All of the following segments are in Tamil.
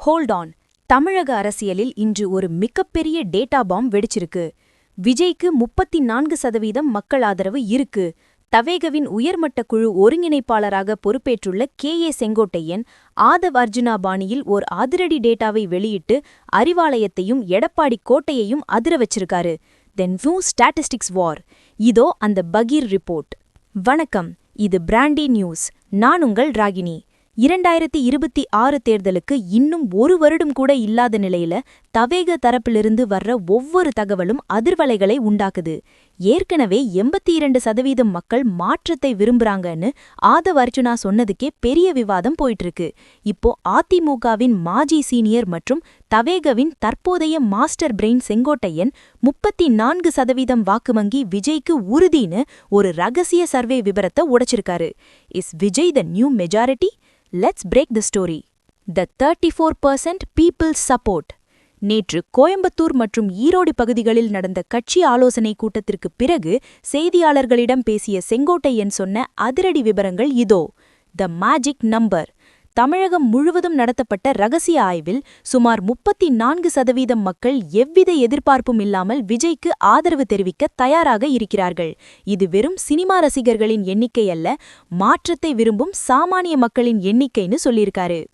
ஹோல்ட் ஆன் தமிழக அரசியலில் இன்று ஒரு மிகப்பெரிய டேட்டா பாம் வெடிச்சிருக்கு. விஜய்க்கு முப்பத்தி நான்கு சதவீதம் மக்கள் ஆதரவு இருக்கு. தவேகவின் உயர்மட்ட குழு ஒருங்கிணைப்பாளராக பொறுப்பேற்றுள்ள கே. ஏ. செங்கோட்டையன் ஆதவ் அர்ஜுனா பாணியில் ஓர் அதிரடி டேட்டாவை வெளியிட்டு அறிவாலயத்தையும் எடப்பாடி கோட்டையையும் அதிர வச்சிருக்காரு. தென் வியூ ஸ்டாட்டிஸ்டிக்ஸ் வார் இதோ அந்த பகீர் ரிப்போர்ட். வணக்கம். இது பிராண்டி நியூஸ். நான் உங்கள் ராகினி. இரண்டாயிரத்தி இருபத்தி ஆறு தேர்தலுக்கு இன்னும் ஒரு வருடம் கூட இல்லாத நிலையில தவேக தரப்பிலிருந்து வர்ற ஒவ்வொரு தகவலும் அதிர்வலைகளை உண்டாக்குது. ஏற்கனவே எண்பத்தி இரண்டு சதவீதம் மக்கள் மாற்றத்தை விரும்புறாங்கன்னு ஆதவ் அர்ச்சுனா சொன்னதுக்கே பெரிய விவாதம் போயிட்டு இப்போ அதிமுகவின் மாஜி சீனியர் மற்றும் தவேகவின் தற்போதைய மாஸ்டர் பிரெயின் செங்கோட்டையன் முப்பத்தி நான்கு சதவீதம் வாக்கு வங்கி விஜய்க்கு உறுதின்னு ஒரு ரகசிய சர்வே விபரத்தை உடைச்சிருக்காரு. Is Vijay the new majority? Let's break the story. The thirty four percent people's support. நேற்று கோயம்புத்தூர் மற்றும் ஈரோடு பகுதிகளில் நடந்த கட்சி ஆலோசனை கூட்டத்திற்கு பிறகு செய்தியாளர்களிடம் பேசிய செங்கோட்டையன் சொன்ன அதிரடி விவரங்கள் இதோ. The magic number. தமிழகம் முழுவதும் நடத்தப்பட்ட ரகசிய ஆய்வில் சுமார் முப்பத்தி நான்கு சதவீதம் மக்கள் எவ்வித எதிர்பார்ப்பும் இல்லாமல் விஜய்க்கு ஆதரவு தெரிவிக்க தயாராக இருக்கிறார்கள். இது வெறும் சினிமா ரசிகர்களின் எண்ணிக்கை அல்ல மாற்றத்தை விரும்பும் சாமானிய மக்களின் எண்ணிக்கைன்னு சொல்லியிருக்காரு.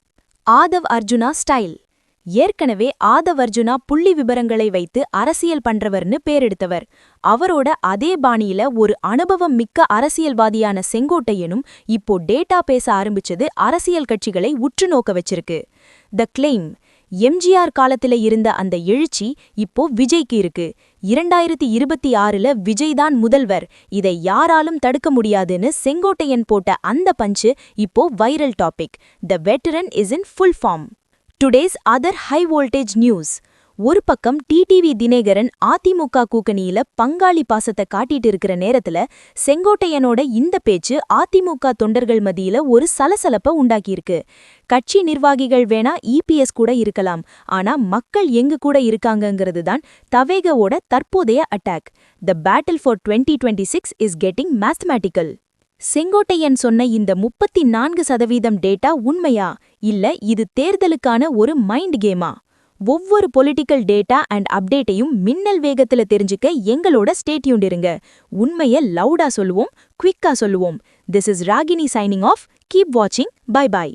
ஆதவ் அர்ஜுனா ஸ்டைல். ஏற்கனவே ஆதவர்ஜுனா புள்ளி விபரங்களை வைத்து அரசியல் பண்றவர்னு பேரெடுத்தவர். அவரோட அதே பாணியில ஒரு அனுபவம் மிக்க அரசியல்வாதியான செங்கோட்டையனும் இப்போ டேட்டா பேச ஆரம்பிச்சது அரசியல் கட்சிகளை உற்று நோக்க வச்சிருக்கு. த கிளைம். எம்ஜிஆர் காலத்தில இருந்த அந்த எழுச்சி இப்போ விஜய்க்கு இருக்கு. இரண்டாயிரத்தி இருபத்தி ஆறுல விஜய் தான் முதல்வர். இதை யாராலும் தடுக்க முடியாதுன்னு செங்கோட்டையன் போட்ட அந்த பஞ்சு இப்போ viral topic. The veteran is in full form. Today's other high voltage news ஒரு பக்கம் டிடிவி தினேகரன் அதிமுக கூக்கணியில பங்காளி பாசத்தை காட்டிட்டு இருக்கிற நேரத்துல செங்கோட்டையனோட இந்த பேச்சு அதிமுக தொண்டர்கள் மத்தியில ஒரு சலசலப்ப உண்டாக்கியிருக்கு. கட்சி நிர்வாகிகள் வேணா இபிஎஸ் கூட இருக்கலாம். ஆனா மக்கள் எங்கு கூட இருக்காங்கங்கிறது தான் தவேகவோட தற்போதைய attack the battle for twenty twenty six is getting mathematical Sengottaiyan சொன்ன இந்த முப்பத்தி நான்கு சதவீதம் டேட்டா உண்மையா? இல்ல இது தேர்தலுக்கான ஒரு மைண்ட் கேமா? ஒவ்வொரு பொலிட்டிக்கல் டேட்டா அண்ட் அப்டேட்டையும் மின்னல் வேகத்துல தெரிஞ்சுக்க எங்களோட ஸ்டேட்யூண்ட் இருங்க. உண்மைய லவுடா சொல்லுவோம் குவிக்கா சொல்லுவோம். This is Ragini signing off. Keep வாட்சிங். Bye bye